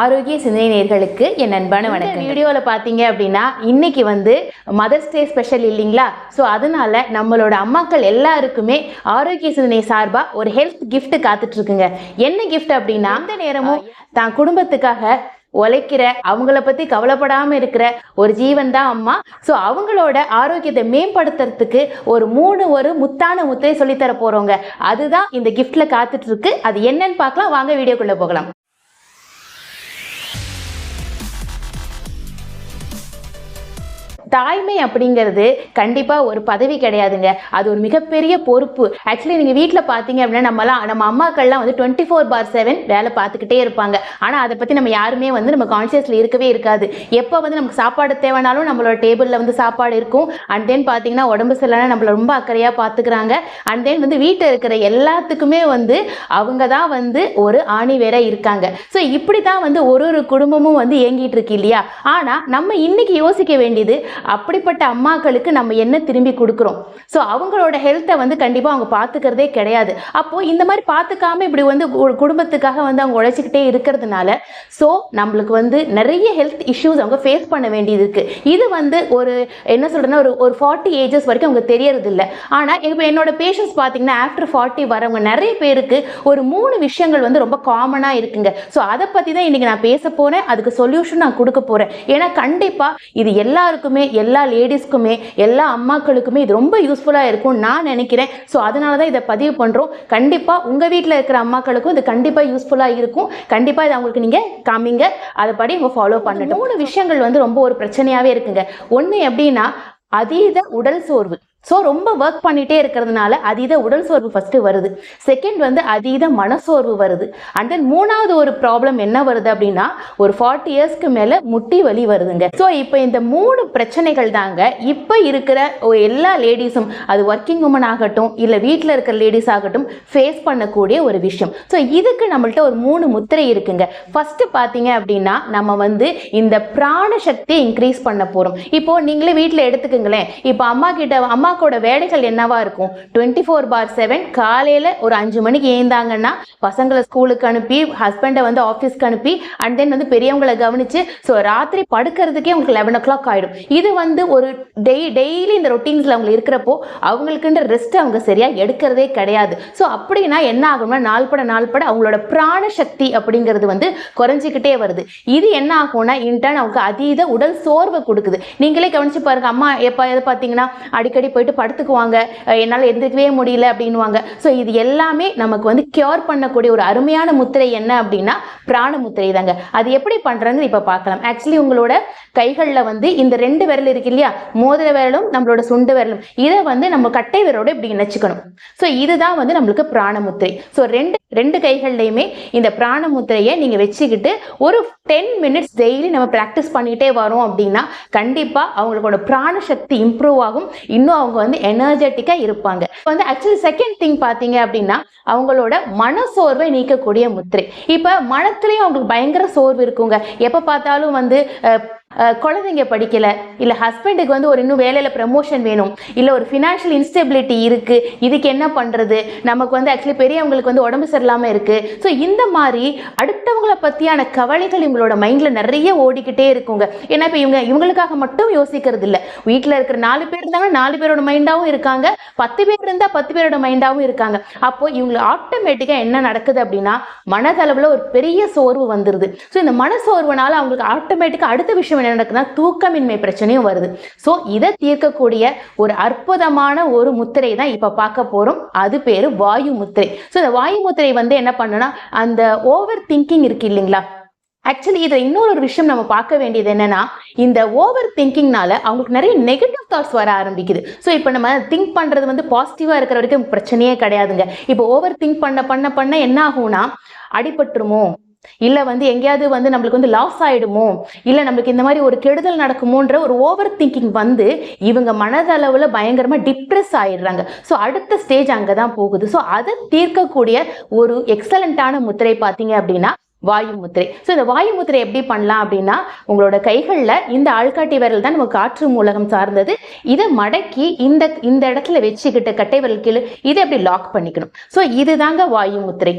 ஆரோக்கிய சிந்தனை நேர்களுக்கு என் அன்பான வணக்கம் வீடியோவில் பார்த்தீங்க அப்படின்னா இன்னைக்கு வந்து மதர்ஸ் டே ஸ்பெஷல் இல்லைங்களா? ஸோ அதனால நம்மளோட அம்மாக்கள் எல்லாருக்குமே ஆரோக்கிய சிந்தனை சார்பாக ஒரு ஹெல்த் gift காத்துட்டு இருக்குங்க என்ன gift அப்படின்னா அந்த நேரமும் தான் குடும்பத்துக்காக உழைக்கிற அவங்கள பத்தி கவலைப்படாம இருக்கிற ஒரு ஜீவன் தான் அம்மா. ஸோ அவங்களோட ஆரோக்கியத்தை மேம்படுத்துறதுக்கு ஒரு மூணு ஒரு முத்தான முத்தை சொல்லித்தர போறோங்க. அதுதான் இந்த கிஃப்ட்ல காத்துட்டு இருக்கு அது என்னன்னு பார்க்கலாம். வாங்க வீடியோக்குள்ள போகலாம். தாய்மை அப்படிங்கிறது கண்டிப்பாக ஒரு பதவி கிடையாதுங்க. அது ஒரு மிகப்பெரிய பொறுப்பு. ஆக்சுவலி நீங்கள் வீட்டில் பார்த்தீங்க அப்படின்னா நம்மலாம் நம்ம அம்மாக்கள்லாம் வந்து டுவெண்ட்டி ஃபோர் பார் செவன் வேலை பார்த்துக்கிட்டே இருப்பாங்க. ஆனால் அதை பற்றி நம்ம யாருமே வந்து நம்ம கான்சியஸில் இருக்கவே இருக்காது. எப்போ வந்து நமக்கு சாப்பாடு தேவைனாலும் நம்மளோட டேபிளில் வந்து சாப்பாடு இருக்கும். அண்ட் தென் பார்த்தீங்கன்னா உடம்பு சரியில்லைனா நம்மளை ரொம்ப அக்கறையாக பார்த்துக்கிறாங்க அண்ட் தென் வந்து வீட்டில் இருக்கிற எல்லாத்துக்குமே வந்து அவங்க தான் வந்து ஒரு ஆணி வேற இருக்காங்க. ஸோ இப்படி தான் வந்து ஒரு ஒரு குடும்பமும் வந்து இயங்கிட்டு இருக்கு இல்லையா? ஆனால் நம்ம இன்னைக்கு யோசிக்க வேண்டியது அப்படிப்பட்ட அம்மாக்களுக்கு நம்ம என்ன திரும்பி கொடுக்குறோம்? ஸோ அவங்களோட ஹெல்த்தை வந்து கண்டிப்பாக அவங்க பார்த்துக்கிறதே கிடையாது. அப்போது இந்த மாதிரி பார்த்துக்காம இப்படி வந்து ஒரு குடும்பத்துக்காக வந்து அவங்க உழைச்சிக்கிட்டே இருக்கிறதுனால ஸோ நம்மளுக்கு வந்து நிறைய ஹெல்த் இஷ்யூஸ் அவங்க ஃபேஸ் பண்ண வேண்டியது இருக்குது இது வந்து ஒரு என்ன சொல்கிறேன்னா ஒரு ஒரு ஃபார்ட்டி ஏஜஸ் வரைக்கும் அவங்க தெரியறது இல்லை ஆனால் இப்போ என்னோட பேஷண்ட்ஸ் பார்த்தீங்கன்னா ஆஃப்டர் ஃபார்ட்டி வரவங்க நிறைய பேருக்கு ஒரு மூணு விஷயங்கள் வந்து ரொம்ப காமனாக இருக்குங்க. ஸோ அதை பற்றி தான் இன்றைக்கி நான் பேச போகிறேன் அதுக்கு சொல்யூஷன் நான் கொடுக்க போகிறேன் ஏன்னா கண்டிப்பாக இது எல்லாருக்குமே எல்லா லேடிஸ்க்குமே எல்லா அம்மாக்களுக்குமே இது ரொம்ப யூஸ்ஃபுல்லாக இருக்கும் நான் நினைக்கிறேன். ஸோ அதனால தான் இதை பதிவு பண்ணுறோம் கண்டிப்பாக உங்கள் வீட்டில் இருக்கிற அம்மாக்களுக்கும் இது கண்டிப்பாக யூஸ்ஃபுல்லாக இருக்கும். கண்டிப்பாக இதை அவங்களுக்கு நீங்கள் காமிங்க. அதைப்படி உங்க ஃபாலோ பண்ணணும் மூணு விஷயங்கள் வந்து ரொம்ப ஒரு பிரச்சனையாகவே இருக்குங்க. ஒன்று எப்படின்னா அதீத உடல் சோர்வு. ஸோ ரொம்ப ஒர்க் பண்ணிகிட்டே இருக்கிறதுனால அதீத உடல் சோர்வு ஃபஸ்ட்டு வருது. செகண்ட் வந்து அதீத மனசோர்வு வருது. அண்ட் தென் மூணாவது ஒரு ப்ராப்ளம் என்ன வருது அப்படின்னா ஒரு ஃபார்ட்டி இயர்ஸ்க்கு மேலே முட்டி வலி வருதுங்க. ஸோ இப்போ இந்த மூணு பிரச்சனைகள் தாங்க இப்போ இருக்கிற எல்லா லேடிஸும் அது ஒர்க்கிங் உமன் ஆகட்டும் இல்லை வீட்டில் இருக்கிற லேடிஸ் ஆகட்டும் ஃபேஸ் பண்ணக்கூடிய ஒரு விஷயம். ஸோ இதுக்கு நம்மள்ட்ட ஒரு மூணு முத்திரை இருக்குங்க. ஃபஸ்ட்டு பார்த்தீங்க அப்படின்னா நம்ம வந்து இந்த பிராண சக்தியை இன்க்ரீஸ் பண்ண போகிறோம் இப்போ நீங்களே வீட்டில் எடுத்துக்கோங்களேன். இப்போ அம்மா கிட்ட அம்மாக்கோட வேலைகள் என்னவா இருக்கும்? டுவெண்ட்டி ஃபோர் பார் செவன் காலையில் ஒரு அஞ்சு மணிக்கு ஏந்தாங்கன்னா பசங்களை ஸ்கூலுக்கு அனுப்பி ஹஸ்பண்டை வந்து ஆஃபீஸ்க்கு அனுப்பி அண்ட் தென் வந்து பெரியவங்களை கவனிச்சு ஸோ ராத்திரி படுக்கிறதுக்கே உங்களுக்கு லெவன் ஓ கிளாக் ஆகிடும் இது வந்து ஒரு டெய் டெய்லி இந்த ரொட்டீன்ஸில் அவங்க இருக்கிறப்போ அவங்களுக்குன்ற ரெஸ்ட் அவங்க சரியாக எடுக்கிறதே கிடையாது. ஸோ அப்படின்னா என்ன ஆகும்னா நாள்பட நாள்பட அவங்களோட பிராண சக்தி அப்படிங்கிறது வந்து குறைஞ்சிக்கிட்டே வருது. இது என்ன ஆகும்னா இன்டர்ன் அவங்க அதீத உடல் சோர்வை கொடுக்குது. நீங்களே கவனிச்சு பாருங்க அம்மா எப்போ எதை பார்த்தீங்கன்னா அடிக்கடி போய் போயிட்டு படுத்துக்குவாங்க. என்னால் எந்திரிக்கவே முடியல அப்படின்வாங்க ஸோ இது எல்லாமே நமக்கு வந்து கியூர் பண்ணக்கூடிய ஒரு அருமையான முத்திரை என்ன அப்படின்னா பிராண முத்திரை தாங்க. அது எப்படி பண்ணுறதுன்னு இப்போ பார்க்கலாம். ஆக்சுவலி உங்களோட கைகளில் வந்து இந்த ரெண்டு விரல் இருக்கு இல்லையா? மோதிர விரலும் நம்மளோட சுண்டு விரலும். இதை வந்து நம்ம கட்டை விரலோட இப்படி இணைச்சிக்கணும். ஸோ இதுதான் வந்து நம்மளுக்கு பிராண முத்திரை. ஸோ ரெண்டு ரெண்டு கைகள்லையுமே இந்த பிராண முத்திரையை நீங்கள் வச்சுக்கிட்டு ஒரு டென் மினிட்ஸ் டெய்லி நம்ம ப்ராக்டிஸ் பண்ணிகிட்டே வரோம் அப்படின்னா கண்டிப்பாக அவங்களோட பிராண சக்தி இம்ப்ரூவ் ஆகும். இன்னும் அவங்க வந்து எனர்ஜெட்டிக்காக இருப்பாங்க. இப்போ வந்து ஆக்சுவலி செகண்ட் திங் பார்த்தீங்க அப்படின்னா அவங்களோட மனசோர்வை நீக்கக்கூடிய முத்திரை. இப்போ மனத்துலேயும் அவங்களுக்கு பயங்கர சோர்வு இருக்குங்க. எப்போ பார்த்தாலும் வந்து குழந்தைங்க படிக்கல இல்லை ஹஸ்பண்டுக்கு வந்து ஒரு இன்னும் வேலையில் ப்ரமோஷன் வேணும் இல்லை ஒரு ஃபினான்ஷியல் இன்ஸ்டெபிலிட்டி இருக்குது இதுக்கு என்ன பண்ணுறது நமக்கு வந்து ஆக்சுவலி பெரியவங்களுக்கு வந்து உடம்பு சரியில்லாமல் இருக்குது ஸோ இந்த மாதிரி அடுத்தவங்களை பற்றியான கவலைகள் இவங்களோட மைண்டில் நிறைய ஓடிக்கிட்டே இருக்குங்க. ஏன்னா இப்போ இவங்க இவங்களுக்காக மட்டும் யோசிக்கிறது இல்லை. வீட்டில் இருக்கிற நாலு பேர் இருந்தாங்கன்னா நாலு பேரோட மைண்டாகவும் இருக்காங்க. பத்து பேர் இருந்தால் பத்து பேரோட மைண்டாகவும் இருக்காங்க. அப்போ இவங்களுக்கு ஆட்டோமேட்டிக்காக என்ன நடக்குது அப்படின்னா மனதளவில் ஒரு பெரிய சோர்வு வந்துடுது ஸோ இந்த மனசோர்வுனால அவங்களுக்கு ஆட்டோமேட்டிக்காக அடுத்த விஷயம் என்ன நடக்குதுன்னா தூக்கமின்மை பிரச்சனையும் வருது. ஸோ இதை தீர்க்கக்கூடிய ஒரு அற்புதமான ஒரு முத்திரை தான் இப்போ பார்க்க போகிறோம் அது பேர் வாயு முத்திரை. ஸோ இந்த வாயு முத்திரை வந்து என்ன பண்ணுன்னா அந்த ஓவர் திங்கிங் இருக்கு இல்லைங்களா? ஆக்சுவலி இதில் இன்னொரு ஒரு விஷயம் நம்ம பார்க்க வேண்டியது என்னன்னா இந்த ஓவர் திங்கிங்னால அவங்களுக்கு நிறைய நெகட்டிவ் தாட்ஸ் வர ஆரம்பிக்குது. ஸோ இப்போ நம்ம திங்க் பண்ணுறது வந்து பாசிட்டிவாக இருக்கிற வரைக்கும் பிரச்சனையே கிடையாதுங்க. இப்போ ஓவர் திங்க் பண்ண பண்ண பண்ண என்ன ஆகும்னா அடிபட்டுருமோ? இல்லை வந்து எங்கேயாவது வந்து நம்மளுக்கு வந்து லாஸ் ஆகிடுமோ இல்லை நம்மளுக்கு இந்த மாதிரி ஒரு கெடுதல் நடக்குமோன்ற ஒரு ஓவர் திங்கிங் வந்து இவங்க மனதளவில் பயங்கரமாக டிப்ரெஸ் ஆயிடுறாங்க. ஸோ அடுத்த ஸ்டேஜ் அங்கே தான் போகுது. ஸோ அதை தீர்க்கக்கூடிய ஒரு எக்ஸலண்ட்டான முத்திரை பார்த்தீங்க அப்படின்னா வாயு முத்திரை. ஸோ இந்த வாயு முத்திரை எப்படி பண்ணலாம் அப்படின்னா உங்களோட கைகளில் இந்த ஆள்காட்டி விரல் தான் நம்ம காற்று மூலகம் சார்ந்தது. இதை மடக்கி இந்த இந்த இடத்துல வச்சுக்கிட்டு கட்டை விரல் கீழே இதை அப்படி லாக் பண்ணிக்கணும். ஸோ இதுதாங்க வாயு முத்திரை.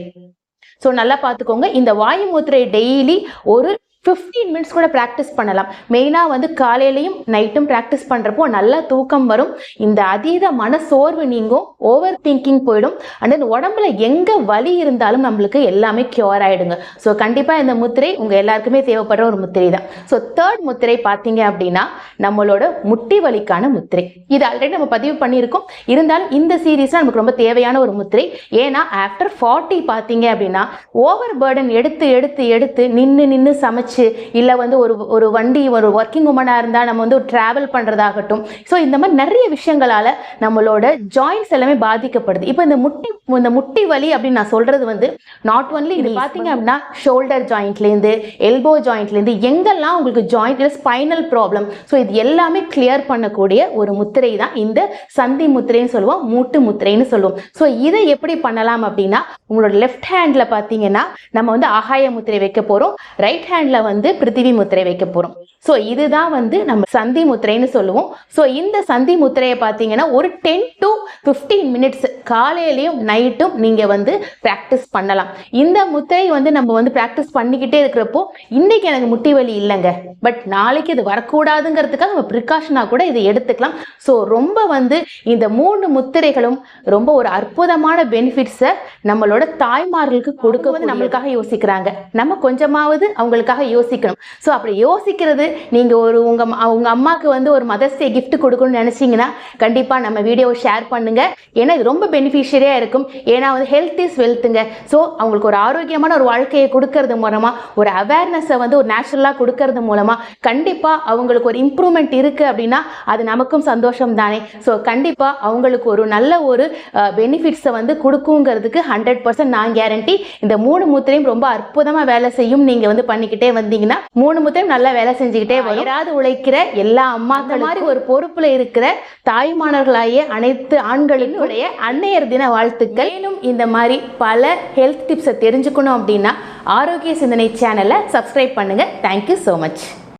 ஸோ நல்லா பார்த்துக்கோங்க. இந்த வாயு முத்திரை டெய்லி ஒரு 15 மினிட்ஸ் கூட ப்ராக்டிஸ் பண்ணலாம். மெயினாக வந்து காலையிலையும் நைட்டும் ப்ராக்டிஸ் பண்ணுறப்போ நல்லா தூக்கம் வரும். இந்த அதீத மன சோர்வு நீங்கும் ஓவர் திங்கிங் போயிடும். அண்ட் தென் உடம்புல எங்கே வலி இருந்தாலும் நம்மளுக்கு எல்லாமே க்யூர் ஆகிடுங்க ஸோ கண்டிப்பாக இந்த முத்திரை உங்கள் எல்லாருக்குமே தேவைப்படுற ஒரு முத்திரை தான். ஸோ தேர்ட் முத்திரை பார்த்தீங்க அப்படின்னா நம்மளோட முட்டி வலிக்கான முத்திரை. இது ஆல்ரெடி நம்ம பதிவு பண்ணியிருக்கோம். இருந்தாலும் இந்த சீரீஸில் நமக்கு ரொம்ப தேவையான ஒரு முத்திரை. ஏன்னா ஆஃப்டர் ஃபார்ட்டி பார்த்தீங்க அப்படின்னா ஓவர் பேர்டன் எடுத்து எடுத்து எடுத்து நின்று நின்று சமைச்சு இல்லை வந்து ஒரு ஒரு வண்டி ஒரு ஒர்க்கிங் உமனாக இருந்தால் நம்ம வந்து ஒரு ட்ராவல் பண்ணுறதாகட்டும் ஸோ இந்த மாதிரி நிறைய விஷயங்களால் நம்மளோட ஜாயின்ஸ் எல்லாமே பாதிக்கப்படுது. இப்போ இந்த முட்டி இந்த முட்டி வலி அப்படின்னு நான் சொல்கிறது வந்து நாட் ஒன்லி இது பார்த்தீங்க அப்படின்னா ஷோல்டர் ஜாயிண்ட்லேருந்து எல்போ ஜாயிண்ட்லேருந்து எங்கெல்லாம் உங்களுக்கு ஜாயிண்ட் இல்லை ஸ்பைனல் ப்ராப்ளம் ஸோ இது எல்லாமே கிளியர் பண்ணக்கூடிய ஒரு முத்திரை தான் இந்த சந்தி முத்திரைன்னு சொல்லுவோம் மூட்டு முத்திரைன்னு சொல்லுவோம். ஸோ இதை எப்படி பண்ணலாம் அப்படின்னா உங்களோட லெஃப்ட் ஹேண்டில் பார்த்தீங்கன்னா நம்ம வந்து ஆகாய முத்திரை வைக்க போகிறோம் ரைட் ஹேண்டில் வந்து பிருத்திவி முத்திரை வைக்க போகிறோம் ஸோ இதுதான் வந்து நம்ம சந்தி முத்திரைன்னு சொல்லுவோம். ஸோ இந்த சந்தி முத்திரையை பார்த்தீங்கன்னா ஒரு டென் டு ஃபிஃப்டீன் மினிட்ஸ் காலையிலையும் நைட்டும் நீங்கள் வந்து ப்ராக்டிஸ் பண்ணலாம். இந்த முத்திரை வந்து நம்ம வந்து ப்ராக்டிஸ் பண்ணிக்கிட்டே இருக்கிறப்போ இன்னைக்கு எனக்கு முட்டி வலி இல்லைங்க. பட் நாளைக்கு இது வரக்கூடாதுங்கிறதுக்காக நம்ம ப்ரிகாஷனாக கூட இதை எடுத்துக்கலாம். ஸோ ரொம்ப வந்து இந்த மூணு முத்திரைகளும் ரொம்ப ஒரு அற்புதமான பெனிஃபிட்ஸை நம்மளோட தாய்மார்களுக்கு கொடுக்க வந்து நம்மளுக்காக யோசிக்கிறாங்க. நம்ம கொஞ்சமாவது அவங்களுக்காக யோசிக்கணும். ஸோ அப்படி யோசிக்கிறது நீங்கள் ஒரு உங்கள் உங்கள் அம்மாவுக்கு வந்து ஒரு மதர்ஸ் டே கிஃப்ட் கொடுக்கணும்னு நினச்சிங்கன்னா கண்டிப்பாக நம்ம வீடியோவை ஷேர் பண்ணுங்கள் ஏன்னா இது ரொம்ப பெனிஃபிஷியரியாக இருக்கும். ஏன்னா வந்து ஹெல்த் இஸ் வெல்த்துங்க ஸோ அவங்களுக்கு ஒரு ஆரோக்கியமான ஒரு வாழ்க்கையை கொடுக்கறது மூலமாக ஒரு அவேர்னஸை வந்து ஒரு நேச்சுரலாக கொடுக்கறது மூலமாக கண்டிப்பாக அவங்களுக்கு ஒரு இம்ப்ரூவ்மெண்ட் இருக்குது அப்படின்னா அது நமக்கும் சந்தோஷம் தானே ஸோ கண்டிப்பாக அவங்களுக்கு ஒரு நல்ல ஒரு பெனிஃபிட்ஸை வந்து கொடுக்குங்கிறதுக்கு ஹண்ட்ரட் பர்சன்ட் நான் கேரண்டி இந்த மூணு மூத்திரையும் ரொம்ப அற்புதமாக வேலை செய்யும் நீங்கள் வந்து பண்ணிக்கிட்டே வந்து வந்தீங்கன்னா மூணு முத்திரையும் நல்லா வேலை செஞ்சுக்கிட்டே வராது உழைக்கிற எல்லா அம்மா மாதிரி ஒரு பொறுப்பில் இருக்கிற தாய்மானர்களாகிய அனைத்து ஆண்களினுடைய அன்னையர் தின வாழ்த்துக்கள். மேலும் இந்த மாதிரி பல ஹெல்த் டிப்ஸை தெரிஞ்சுக்கணும் அப்படின்னா ஆரோக்கிய சிந்தனை சேனலை சப்ஸ்கிரைப் பண்ணுங்கள் தேங்க்யூ ஸோ மச்